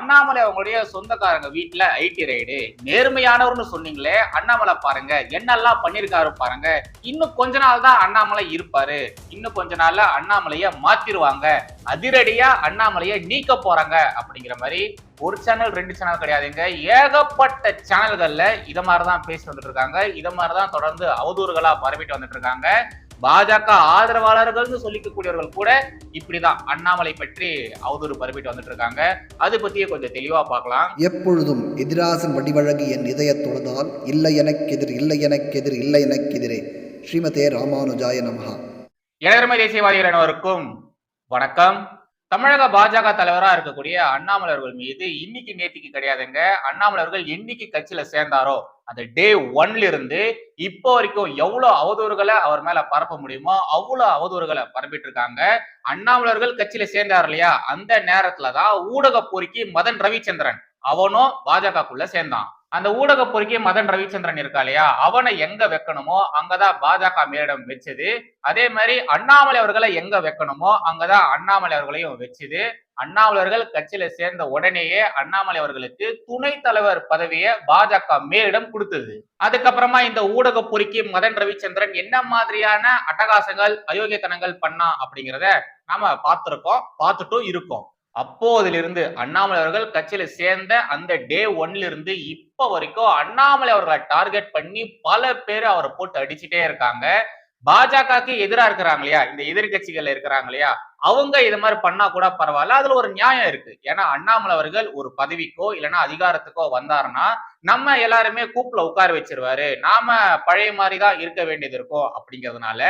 அண்ணாமலை அவங்களுடைய சொந்தக்காரங்க வீட்டுல ஐடி ரைடு நேர்மையானவர்னு சொன்னீங்களே அண்ணாமலை பாருங்க. என்னெல்லாம் பண்ணிருக்காரு பாருங்க. இன்னும் கொஞ்ச நாள் தான் அண்ணாமலை இருப்பாரு. இன்னும் கொஞ்ச நாள்ல அண்ணாமலைய மாத்திருவாங்க. அதிரடியா அண்ணாமலைய நீக்க போறாங்க அப்படிங்கிற மாதிரி ஒரு சேனல் ரெண்டு சேனல் கிடையாதுங்க. ஏகப்பட்ட சேனல்கள்ல இத மாதிரிதான் பேசி வந்துட்டு இருக்காங்க. இத மாதிரிதான் தொடர்ந்து அவதூறுகளா பரவிட்டு வந்துட்டு இருக்காங்க. பாஜக ஆதரவாளர்கள்னு சொல்லிக்கக்கூடியவர்கள் கூட இப்படிதான் அண்ணாமலை பற்றி அவதூறு பரப்பிட்டு வந்துட்டு இருக்காங்க. அது பத்தியே கொஞ்சம் தெளிவா பார்க்கலாம். எப்பொழுதும் எதிராசன் வடிவழகு என் இதயத் தொழுதால் இல்லை எனக்கெதிர் இல்லை எனக்கெதிர் இல்லை எனக்கெதிரே. ஸ்ரீமதே ராமானுஜாய நமஹா. இளையர்மை தேசியவாதிகள் அனைவருக்கும் வணக்கம். தமிழக பாஜக தலைவராக இருக்கக்கூடிய அண்ணாமலை அவர்கள் மீது இன்னைக்கு நேத்திக்கு கிடையாதுங்க. அண்ணாமலை அவர்கள் என்னைக்கு கட்சியில சேர்ந்தாரோ அந்த டே ஒன்ல இருந்து இப்போ வரைக்கும் எவ்வளவு அவதூறுகளை அவர் மேல பரப்ப முடியுமோ அவ்வளவு அவதூறுகளை பரப்பிட்டு இருக்காங்க அண்ணாமலர்கள் கட்சியில சேர்ந்தார் இல்லையா? அந்த நேரத்துலதான் ஊடக பொறுக்கி மதன் ரவிச்சந்திரன் அவனும் பாஜகக்குள்ள சேர்ந்தான். அந்த ஊடக பொறுக்கி மதன் ரவிச்சந்திரன் இருக்கா இல்லையா? அவனை எங்க வைக்கணுமோ அங்கதான் பாஜக மேலிடம் வச்சது. அதே மாதிரி அண்ணாமலை அவர்களை எங்க வைக்கணுமோ அங்கதான் அண்ணாமலை அவர்களையும் வச்சுது. அண்ணாமலை அவர்கள் கட்சியில சேர்ந்த உடனேயே அண்ணாமலை அவர்களுக்கு துணை தலைவர் பதவியை பாஜக மேலிடம் கொடுத்தது. அதுக்கப்புறமா இந்த ஊடக பொறுக்கி மதன் ரவிச்சந்திரன் என்ன மாதிரியான அட்டகாசங்கள் அயோக்கியத்தனங்கள் பண்ணா அப்படிங்கிறத நாம பார்த்திருக்கோம் பார்த்துட்டும் இருக்கோம். அப்போதிலிருந்து அண்ணாமலை அவர்கள் கட்சியில சேர்ந்த அந்த டே ஒன்ல இருந்து இப்ப வரைக்கும் அண்ணாமலை அவர்களை டார்கெட் பண்ணி பல பேர் அவரை போட்டு அடிச்சுட்டே இருக்காங்க. பாஜகவுக்கு எதிரா இருக்கிறாங்க இல்லையா? இந்த எதிர்கட்சிகள் இருக்கிறாங்க இல்லையா? அவங்க இது மாதிரி பண்ணா கூட பரவாயில்ல. அதுல ஒரு நியாயம் இருக்கு. ஏன்னா அண்ணாமலை அவர்கள் ஒரு பதவிக்கோ இல்லைன்னா அதிகாரத்துக்கோ வந்தாருன்னா நம்ம எல்லாருமே கூப்பில் உட்கார வச்சிருவாரு. நாம பழைய மாதிரி தான் இருக்க வேண்டியது இருக்கும் அப்படிங்கிறதுனால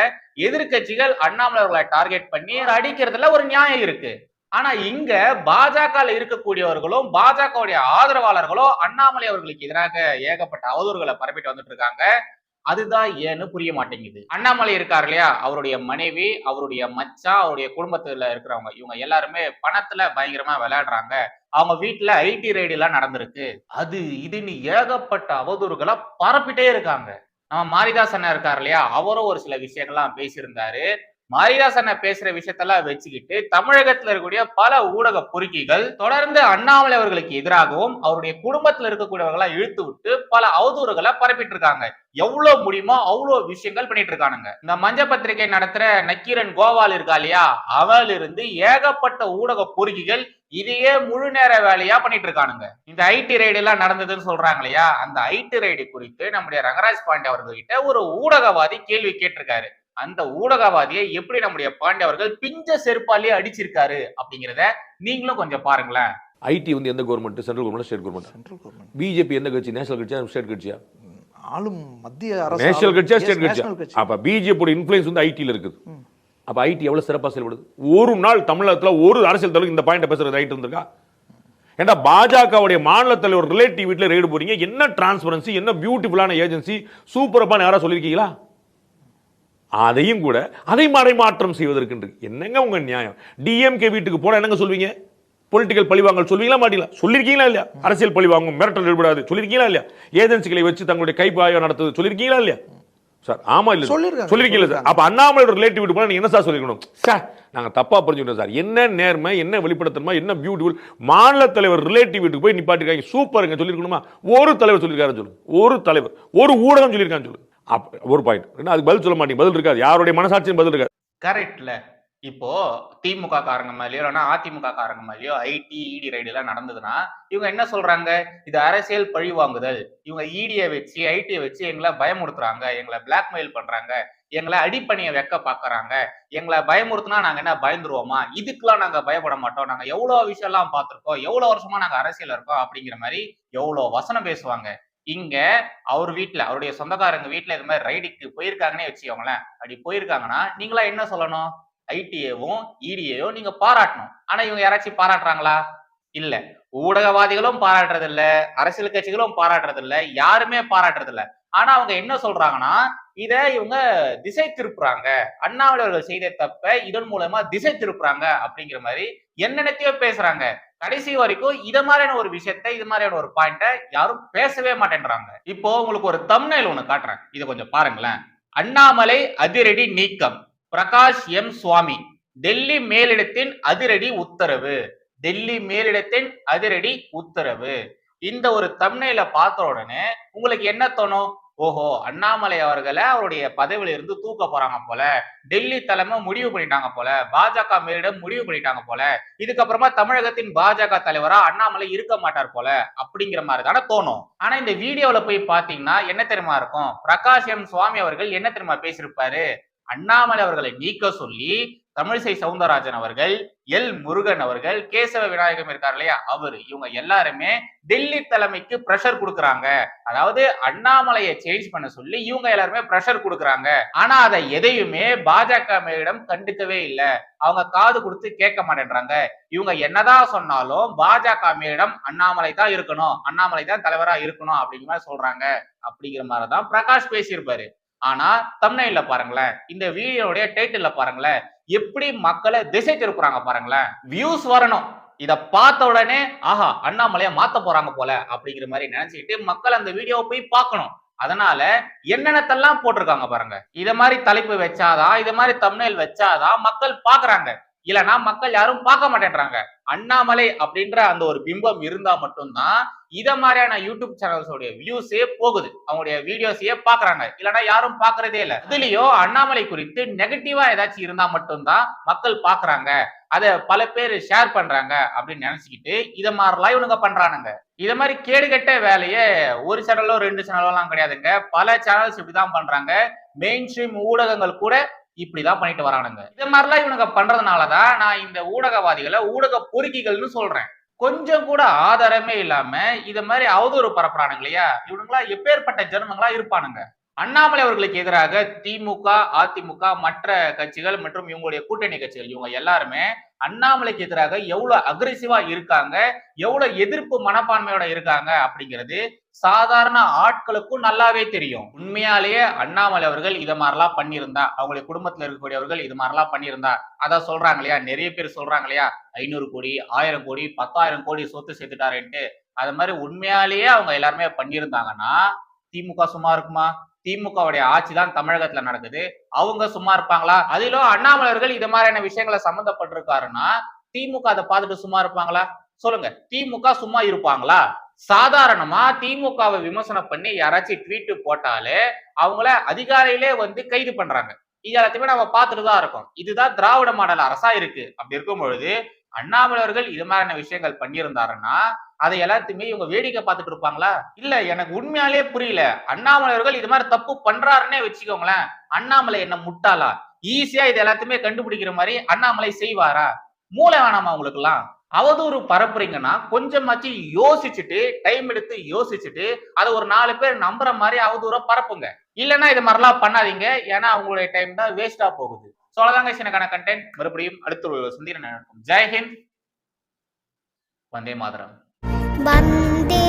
எதிர்கட்சிகள் அண்ணாமலை அவர்களை டார்கெட் பண்ணி அடிக்கிறதுல ஒரு நியாயம் இருக்கு. ஆனா இங்க பாஜக இருக்கக்கூடியவர்களும் பாஜகவுடைய ஆதரவாளர்களும் அண்ணாமலை அவர்களுக்கு எதிராக ஏகப்பட்ட அவதூறுகளை பரப்பிட்டு வந்துட்டு இருக்காங்க. அதுதான் ஏன்னு புரிய மாட்டேங்குது. அண்ணாமலை இருக்கார் இல்லையா? அவருடைய மனைவி அவருடைய மச்சா அவருடைய குடும்பத்துல இருக்கிறவங்க. இவங்க எல்லாருமே பணத்துல பயங்கரமா விளையாடுறாங்க. அவங்க வீட்டுல ஐடி ரைடு எல்லாம் நடந்திருக்கு. அது இதுன்னு ஏகப்பட்ட அவதூறுகளை பரப்பிட்டே இருக்காங்க. நம்ம மாரிதாஸ் அண்ணா இருக்கார் இல்லையா? அவரும் ஒரு சில விஷயங்கள்லாம் பேசியிருந்தாரு. மாரிதாஸ் அண்ணா பேசுற விஷயத்தெல்லாம் வச்சுக்கிட்டு தமிழகத்துல இருக்கக்கூடிய பல ஊடக பொறுக்கிகள் தொடர்ந்து அண்ணாமலை அவர்களுக்கு எதிராகவும் அவருடைய குடும்பத்துல இருக்கக்கூடியவர்களா இழுத்து விட்டு பல அவதூறுகளை பரப்பிட்டு இருக்காங்க எவ்வளவு முடியுமோ அவ்வளவு விஷயங்கள் பண்ணிட்டு இருக்கானுங்க. இந்த மஞ்ச பத்திரிகை நடத்துற நக்கீரன் கோபால் இருக்கா இல்லையா? அவள் இருந்து ஏகப்பட்ட ஊடக பொறுக்கிகள் இதையே முழு நேர வேலையா பண்ணிட்டு இருக்கானுங்க. இந்த ஐடி ரைடு எல்லாம் நடந்ததுன்னு சொல்றாங்க இல்லையா? அந்த ஐடி ரைடு குறித்து நம்முடைய ரங்கராஜ் பாண்டே அவர்கள்கிட்ட ஒரு ஊடகவாதி கேள்வி கேட்டிருக்காரு. அந்த ஊடகவாதியை எப்படி நம்முடைய பாண்டே அவர்கள் பிஞ்ச செருப்பாலேயே அடிச்சிருக்காரு அப்படிங்கிறத நீங்களும் கொஞ்சம் பாருங்களேன். ஐடி வந்து எந்த government central government state government central government BJP எந்த கட்சி? நேஷனல் கட்சியா ஸ்டேட் கட்சியா? ஆளும் மத்திய அரசு நேஷனல் கட்சியா ஸ்டேட் கட்சியா. அப்ப பிஜேபியோட இன்ஃபுளுன்ஸ் வந்து ஐடில இருக்குது. அப்ப ஐடி எவ்வளவு சிறப்பா செயல்படுது? ஒரு நாள் தமிழகத்துல ஒரு அரசியல் தலைவர் இந்த பாயிண்ட் பேசுறது ரைட் இருந்திருக்கா ஏன்டா பாஜகவுடைய மாநில தலைவர் ரிலேட்டிவ் வீட்ல ரெய்டு போறீங்க என்ன டிரான்ஸ்பரன்சி என்ன பியூட்டிஃபுல்லான ஏஜென்சி சூப்பரப்பான யாரா சொல்லியிருக்கீங்களா? அதையும் கூட அதை மறைமாற்றம் செய்வதற்கு என்னங்க உங்க நியாயம்? டிஎம்கே வீட்டுக்கு போனா என்னங்க சொல்வீங்க? பொலிட்டிக்கல் பழிவாங்கல் சொல்வீங்களா மாட்டீங்களா? சொல்லிருக்கீங்களா இல்லையா? அரசியல் பழிவாங்கும் மிரட்டல் ஈடுபடாது சொல்லிருக்கீங்களா இல்லையா? ஏஜென்சிகளை வச்சு தங்களுடைய கைப்பாயம் நடத்துது சொல்லிருக்கீங்களா இல்லையா? சார் ஆமா இல்ல சொல்லிருக்காங்க, சொல்லிருக்கீங்களா சார். அப்ப அண்ணாமலையோட ரிலேட்டிவ் வீட்டு போனா என்ன சார் சொல்லிருக்கணும்? சார் நாங்க தப்பா புரிஞ்சுக்கிட்டோம் சார். என்ன நேர்மை என்ன வெளிப்படுத்தணுமா என்ன பியூட்டிஃபுல் மாநில தலைவர் ரிலேட்டிவ் வீட்டுக்கு போய் நிப்பாட்டிருக்காங்க. சூப்பருங்க சொல்லிருக்கணுமா? ஒரு தலைவர் சொல்லிருக்காரு சொல்லு ஒரு தலைவர் ஒரு ஊடகம் சொல்லியிருக்கான்னு சொல்லு அப்ப ஒரு பாயிண்ட் அதுக்கு பதில் சொல்ல மாட்டீங்க. பதில் இருக்காது. யாருடைய மனசாட்சியும் பதில் இருக்காது. கரெக்ட்ல இப்போ திமுக காரங்க மாதிரியோ இல்லைன்னா அதிமுக காரங்க மாதிரியோ ஐடி இடி ரைடு எல்லாம் நடந்ததுன்னா இவங்க என்ன சொல்றாங்க? இது அரசியல் பழி வாங்குதல். இவங்க இடியை வச்சு ஐடியை வச்சு எங்களை பயமுறுத்துறாங்க. எங்களை பிளாக்மெயில் பண்றாங்க. எங்களை அடிப்பணியை வைக்க பாக்குறாங்க எங்களை பயமுறுத்தினா நாங்க என்ன பயந்துருவோமா? இதுக்கெல்லாம் நாங்க பயப்பட மாட்டோம். நாங்க எவ்வளவு விஷயம் எல்லாம் பார்த்திருக்கோம். எவ்வளவு வருஷமா நாங்க அரசியல் இருக்கோம் அப்படிங்கிற மாதிரி எவ்வளவு வசனம் பேசுவாங்க. இங்க அவர் வீட்டுல அவருடைய சொந்தக்காரங்க வீட்டுல இது மாதிரி ரைடுக்கு போயிருக்காங்கன்னே வச்சுக்கோங்களேன். அப்படி போயிருக்காங்கன்னா நீங்களா என்ன சொல்லணும்? ஐடிஏவும் இடிஏவும் நீங்க பாராட்டணும். ஆனா இவங்க யாராச்சும் பாராட்டுறாங்களா? இல்ல. ஊடகவாதிகளும் பாராட்டுறது இல்ல அரசியல் கட்சிகளும் பாராட்டுறது இல்ல யாருமே பாராட்டுறது இல்ல ஆனா அவங்க என்ன சொல்றாங்கன்னா இத இவங்க திசை திருப்புறாங்க. அண்ணாமலை அவர்கள் செய்த தப்ப இதன் மூலமா திசை திருப்புறாங்க அப்படிங்கிற மாதிரி என்னென்னத்தையோ பேசுறாங்க. கடைசி வரைக்கும் இத மாதிரியான ஒரு விஷயத்த இது மாதிரியான ஒரு பாயிண்ட்டை யாரும் பேசவே மாட்டேன்றாங்க. இப்போ உங்களுக்கு ஒரு தம்னைல் ஒன்று காட்டுறேன். இதை கொஞ்சம் பாருங்களேன். அண்ணாமலை அதிரடி நீக்கம். பிரகாஷ் எம் சுவாமி. டெல்லி மேலிடத்தின் அதிரடி உத்தரவு. டெல்லி மேலிடத்தின் அதிரடி உத்தரவு. இந்த ஒரு தம்னையில பார்த்த உடனே உங்களுக்கு என்ன தோணும்? ஓஹோ அண்ணாமலை அவர்களை அவருடைய பதவியில இருந்து தூக்க போறாங்க போல டெல்லி தலைமை முடிவு பண்ணிட்டாங்க போல பாஜக மேலிடம் முடிவு பண்ணிட்டாங்க போல இதுக்கப்புறமா தமிழகத்தின் பாஜக தலைவரா அண்ணாமலை இருக்க மாட்டார் போல அப்படிங்கிற மாதிரி தானே தோணும். ஆனா இந்த வீடியோல போய் பாத்தீங்கன்னா என்ன தெரியுமா இருக்கும்? பிரகாஷ் எம் சுவாமி அவர்கள் என்ன தெரியுமா பேசியிருப்பாரு? அண்ணாமலை அவர்களை நீக்க சொல்லி தமிழிசை சவுந்தரராஜன் அவர்கள் எல். முருகன் அவர்கள் கேசவ விநாயகம் இருக்கார் இல்லையா? அவர். இவங்க எல்லாருமே டெல்லி தலைமைக்கு பிரஷர் கொடுக்குறாங்க. அதாவது அண்ணாமலையை சேஞ்ச் பண்ண சொல்லி இவங்க எல்லாருமே பிரஷர் கொடுக்குறாங்க. ஆனா அதை எதையுமே பாஜக மேலிடம் கண்டுக்கவே இல்லை. அவங்க காது கொடுத்து கேட்க மாட்டேன்றாங்க. இவங்க என்னதான் சொன்னாலும் பாஜக மேலிடம் அண்ணாமலை தான் இருக்கணும். அண்ணாமலை தான் தலைவரா இருக்கணும் அப்படிங்கிற மாதிரி சொல்றாங்க. அப்படிங்கிற மாதிரி தான் பிரகாஷ் பேசியிருப்பாரு. ஆனா தமிழ்ல பாருங்களேன். இந்த வீடியோடைய டைட்டில் பாருங்களேன். எப்படி மக்களை திசை திருப்புறாங்க பாருங்களேன். வியூஸ் வரணும். இதை பார்த்த உடனே ஆஹா அண்ணாமலையை மாத்த போறாங்க போல அப்படிங்கிற மாதிரி நினைச்சுக்கிட்டு மக்கள் அந்த வீடியோவை போய் பார்க்கணும். அதனால என்னென்னத்தெல்லாம் போட்டிருக்காங்க பாருங்க. இத மாதிரி தலைப்பு வச்சாதான் இத மாதிரி தமிழில் வச்சாதான் மக்கள் பாக்குறாங்க இல்லைன்னா மக்கள் யாரும் பார்க்க மாட்டேன்றாங்க. அண்ணாமலை அப்படின்ற அந்த ஒரு பிம்பம் இருந்தா மட்டும்தான் இத மாதிரியான யூடியூப் சேனல்ஸோடைய வியூஸே போகுது. அவங்களுடைய வீடியோஸையே பாக்குறாங்க இல்லைன்னா யாரும் பாக்குறதே இல்லை. இதுலயும் அண்ணாமலை குறித்து நெகட்டிவா ஏதாச்சும் இருந்தா மட்டும்தான் மக்கள் பாக்குறாங்க அதை பல பேர் ஷேர் பண்றாங்க அப்படின்னு நினைச்சுக்கிட்டு இதை மாதிரிலாம் இவனுங்க பண்றானுங்க. இதை மாதிரி கேடுகட்ட வேலையை ஒரு சேனலோ ரெண்டு சேனலோ எல்லாம் கிடையாதுங்க. பல சேனல்ஸ் இப்படிதான் பண்றாங்க. மெயின் ஸ்ட்ரீம் ஊடகங்கள் கூட இப்படிதான் பண்ணிட்டு வரானுங்க. இது மாதிரிலாம் இவனுங்க பண்றதுனாலதான் நான் இந்த ஊடகவாதிகளை ஊடக பொறுக்கிகள்னு சொல்றேன். கொஞ்சம் கூட ஆதாரமே இல்லாம இத மாதிரி அவதூறு பரப்புறானுங்க இல்லையா? இவனுங்களா எப்பேற்பட்ட ஜென்மங்களா இருப்பானுங்க. அண்ணாமலை அவர்களுக்கு எதிராக திமுக அதிமுக மற்ற கட்சிகள் மற்றும் இவங்களுடைய கூட்டணி கட்சிகள் இவங்க எல்லாருமே அண்ணாமலைக்கு எதிராக எவ்வளவு அக்ரெசிவா இருக்காங்க எவ்வளவு எதிர்ப்பு மனப்பான்மையோட இருக்காங்க அப்படிங்கிறது சாதாரண ஆட்களுக்கும் நல்லாவே தெரியும். உண்மையாலேயே அண்ணாமலை அவர்கள் இதை மாதிரிலாம் பண்ணியிருந்தா அவங்களுடைய குடும்பத்துல இருக்கக்கூடியவர்கள் இது மாதிரிலாம் பண்ணியிருந்தா அதான் சொல்றாங்க இல்லையா? நிறைய பேர் சொல்றாங்க இல்லையா? ஐநூறு கோடி ஆயிரம் கோடி பத்தாயிரம் கோடி சொத்து சேர்த்துட்டாருன்ட்டு. அது மாதிரி உண்மையாலேயே அவங்க எல்லாருமே பண்ணியிருந்தாங்கன்னா திமுக சும்மா இருக்குமா? திமுகவுடைய ஆட்சி தான் தமிழகத்துல நடக்குது. அவங்க சும்மா இருப்பாங்களா? அதிலும் அண்ணாமலர்கள் இது மாதிரியான விஷயங்களை சம்மந்தப்பட்டிருக்காருன்னா திமுக அதை பார்த்துட்டு சும்மா இருப்பாங்களா? சொல்லுங்க. திமுக சும்மா இருப்பாங்களா? சாதாரணமா திமுகவை விமர்சனம் பண்ணி யாராச்சும் ட்வீட் போட்டாலே அவங்கள அதிகாலையிலே வந்து கைது பண்றாங்க. இது எல்லாத்தையுமே நம்ம பார்த்துட்டு தான் இருக்கோம். இதுதான் திராவிட மாடல் அரசா இருக்கு. அப்படி இருக்கும் பொழுது அண்ணாமலர்கள் இது மாதிரியான விஷயங்கள் பண்ணியிருந்தாருன்னா அதை எல்லாத்தையுமே இவங்க வேடிக்கை பார்த்துட்டு இருப்பாங்களா? இல்ல எனக்கு உண்மையாலே புரியல. அண்ணாமலையர்கள் இது மாதிரி தப்பு பண்றாருன்னே வச்சுக்கோங்களேன். அண்ணாமலை என்ன முட்டாளா? ஈஸியா இது எல்லாத்தையுமே கண்டுபிடிக்கிற மாதிரி அண்ணாமலை செய்வாரா? மூளை வேணாமா உங்களுக்கு எல்லாம் அவதூறு பரப்புறீங்கன்னா கொஞ்சமாச்சு யோசிச்சுட்டு டைம் எடுத்து யோசிச்சுட்டு அதை ஒரு நாலு பேர் நம்புற மாதிரி அவதூற பரப்புங்க. இல்லைன்னா இது மாதிரிலாம் பண்ணாதீங்க. ஏன்னா அவங்களுடைய டைம் தான் வேஸ்டா போகுது. ஸோ அவ்வளோதாங்க எனக்கான கண்டென்ட் மறுபடியும் அடுத்த ஒரு சந்திரன் நடக்கும். ஜெய்ஹிந்த் வந்தே மாதரம். वन्दे